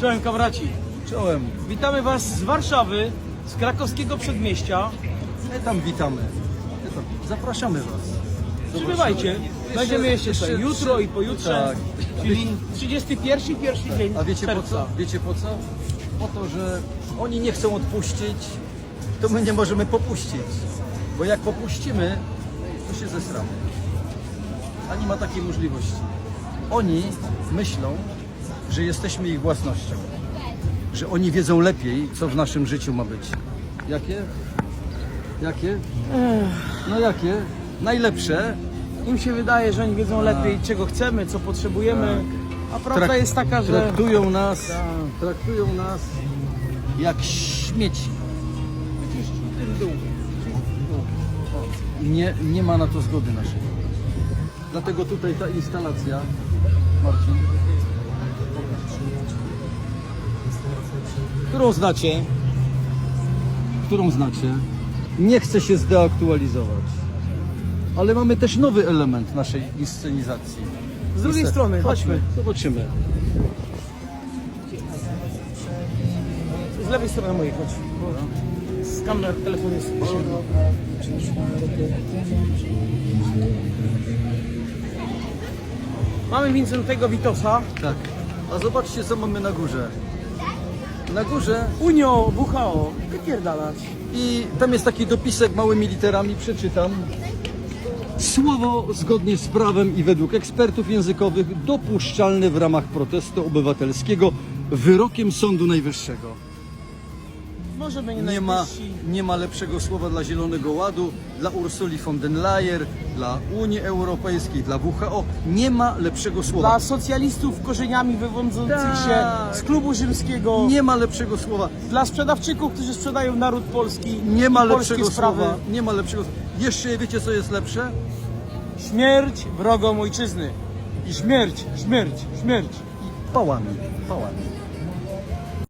Czołem kamraci. Czołem. Witamy Was z Warszawy, z krakowskiego przedmieścia. My tam witamy. My tam. Zapraszamy Was. do Przybywajcie. Warszawy. Będziemy jeszcze, jeszcze tutaj jutro i pojutrze. Tak. Czyli 31 i pierwszy dzień A wiecie po co? Wiecie po co? Po to, że oni nie chcą odpuścić, to my nie możemy popuścić. Bo jak popuścimy, to się zesramy. A nie ma takiej możliwości. Oni myślą, że jesteśmy ich własnością. Że oni wiedzą lepiej, co w naszym życiu ma być. Jakie? Jakie? No jakie? Najlepsze. Im się wydaje, że oni wiedzą lepiej, czego chcemy, co potrzebujemy. A prawda Trak- jest taka, że Traktują nas, Tak. traktują nas jak śmieci. I Nie, nie ma na to zgody naszej. Dlatego tutaj ta instalacja, Marcin, którą znacie, którą znacie, nie chce się zdeaktualizować. Ale mamy też nowy element naszej inscenizacji. z drugiej strony, chodźmy. Zobaczymy. Z lewej strony mojej chodź. Bo z kamer telefon jest. Mamy Wincentego Witosa. Tak. A zobaczcie, co mamy na górze. Na górze Unio, WHO. Wypierdalać. i tam jest taki dopisek małymi literami, przeczytam. Słowo zgodnie z prawem i według ekspertów językowych dopuszczalne w ramach protestu obywatelskiego wyrokiem Sądu Najwyższego. Może nie, ma, najbliżsi. nie ma lepszego słowa dla Zielonego Ładu, dla Ursuli von den Leyen, dla Unii Europejskiej, dla WHO. Nie ma lepszego słowa. Dla socjalistów korzeniami wywodzących Tak. się z klubu rzymskiego. Nie ma lepszego słowa. Dla sprzedawczyków, którzy sprzedają naród polski. Nie ma i polskie lepszego sprawy. słowa. Nie ma lepszego. Jeszcze wiecie co jest lepsze? Śmierć wrogom ojczyzny. I śmierć, śmierć, śmierć. Pałami. Pałami.